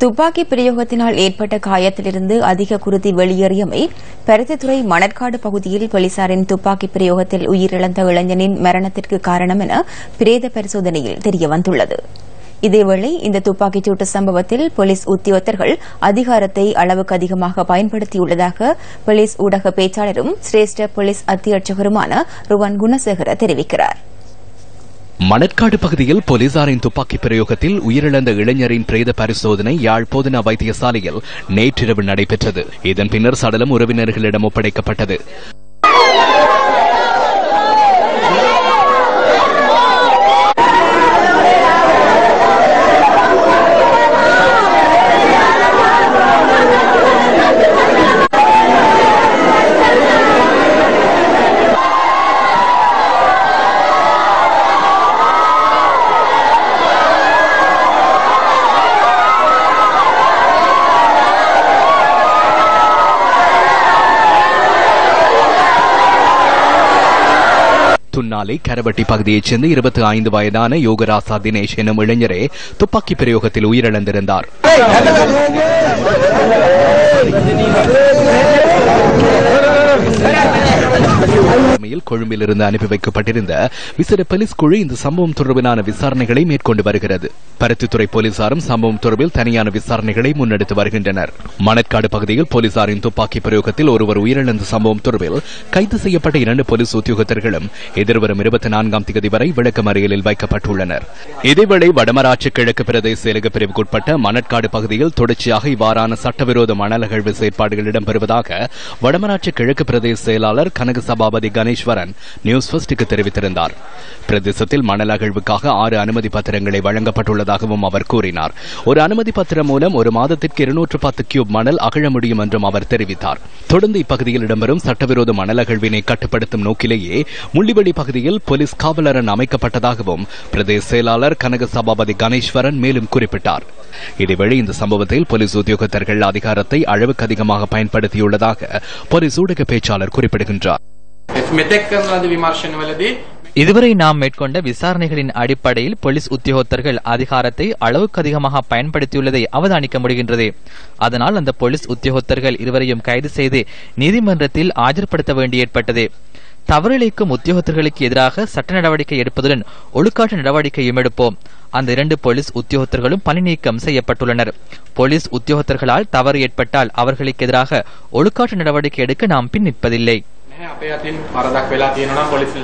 துப்பாக்கி பிரயோகத்தினால் ஏற்பட்ட காயத்திலிருந்து அதிக குருதி வெளியேறியமை பருத்தித்துறை மணற்காடு பகுதியில் போலீசாரின் துப்பாக்கி பிரயோகத்தில் உயிரிழந்த இளைஞனின் மரணத்திற்கு காரணம் என பிரேத பரிசோதனையில் தெரியவந்துள்ளது. இதேவேளை இந்த துப்பாக்கிச்சூட்டு சம்பவத்தில் போலீஸ் உத்தியோகத்தர்கள் அதிகாரத்தை அளவுக்கு அதிகமாக பயன்படுத்தியுள்ளதாக போலீஸ் ஊடக பேச்சாளரும் சிரேஷ்ட போலீஸ் அத்தியட்சகருமான ருவன் குணசேகர தெரிவிக்கிறார். மணற்காடு பகுதியில் போலீசாரின் துப்பாக்கி பிரயோகத்தில் உயிரிழந்த இளைஞரின் பிரேத பரிசோதனை யாழ் போதனா வைத்தியசாலையில் நேற்றிரவு நடைபெற்றது. இதன் பின்னர் சடலம் உறவினர்களிடம் ஒப்படைக்கப்பட்டது. துன்னாலை கரவட்டி பகுதியைச் சேர்ந்த இருபத்தி ஐந்து வயதான யோகராசா தினேஷ் எனும் இளைஞரே துப்பாக்கி பிரயோகத்தில் உயிரிழந்திருந்தார். தலைமையில் கொழும்பிலிருந்து அனுப்பி வைக்கப்பட்டிருந்த விசேட போலீஸ் குழு இந்த சம்பவம் தொடர்பிலான விசாரணைகளை மேற்கொண்டு வருகிறது. பருத்தித்துறை போலீசாரும் சம்பவம் தொடர்பில் தனியான விசாரணைகளை முன்னெடுத்து வருகின்றனர். மணற்காடு பகுதியில் போலீசாரின் துப்பாக்கி பிரயோகத்தில் ஒருவர் உயிரிழந்த சம்பவம் தொடர்பில் கைது செய்யப்பட்ட இரண்டு போலீஸ் உத்தியோகத்தர்களும் எதிர்வரும் இருபத்தி நான்காம் தேதி வரை விளக்கமறியலில் வைக்கப்பட்டுள்ளனர். இதேவேளை வடமராட்சி கிழக்கு பிரதேச செயலக பிரிவுக்குட்பட்ட மணற்காடு பகுதியில் தொடர்ச்சியாக இவ்வாறான சட்டவிரோத மணல் அகழ்வு செயற்பாடுகள் இடம்பெறுவதாக வடமராட்சி கிழக்கு பிரதேச செயலாளர் கனக சபாபதி கணேஷ் கணேஸ்வரன் நியூஸ் ஃபர்ஸ்டுக்கு தெரிவித்திருந்தார். பிரதேசத்தில் மணல் அகழ்வுக்காக ஆறு அனுமதி பத்திரங்களை வழங்கப்பட்டுள்ளதாகவும் அவர் கூறினார். ஒரு அனுமதி பத்திரம் மூலம் ஒரு மாதத்திற்கு இருநூற்று பத்து கியூப் மணல் அகழ முடியும் என்றும் அவர் தெரிவித்தார். தொடர்ந்து இப்பகுதியில் இடம்பெறும் சட்டவிரோத மணல் அகழ்வினை கட்டுப்படுத்தும் நோக்கிலேயே முள்ளிவெளி பகுதியில் போலீஸ் காவலரன் அமைக்கப்பட்டதாகவும் பிரதேச செயலாளர் கனக சபாபதி கணேஸ்வரன் மேலும் குறிப்பிட்டார். இதேவேளை இந்த சம்பவத்தில் போலீஸ் உத்தியோகத்தர்கள் அதிகாரத்தை அளவுக்கு அதிகமாக பயன்படுத்தியுள்ளதாக போலீஸ் ஊடக பேச்சாளர் குறிப்பிடுகின்றார். இதுவரை நாம் மேற்கொண்ட விசாரணைகளின் அடிப்படையில் போலீஸ் உத்தியோகத்தர்கள் அதிகாரத்தை அளவுக்கு அதிகமாக பயன்படுத்தியுள்ளதை அவதானிக்க முடிகின்றது. அதனால் அந்த போலீஸ் உத்தியோகத்தர்கள் இருவரையும் கைது செய்து நீதிமன்றத்தில் ஆஜர்படுத்த வேண்டி ஏற்பட்டது. தவறிழைக்கும் உத்தியோகத்தர்களுக்கு எதிராக சட்ட நடவடிக்கை எடுப்பதுடன் ஒழுக்காட்டு நடவடிக்கையும் எடுப்போம். அந்த இரண்டு போலீஸ் உத்தியோகத்தர்களும் பணிநீக்கம் செய்யப்பட்டுள்ளனர். போலீஸ் உத்தியோகத்தர்களால் தவறு ஏற்பட்டால் அவர்களுக்கு எதிராக ஒழுக்காட்டு நடவடிக்கை எடுக்க நாம் பின் நிற்பதில்லை. නැහැ අපේ අතින් වරදක් වෙලා තියෙනවා නම් පොලිස්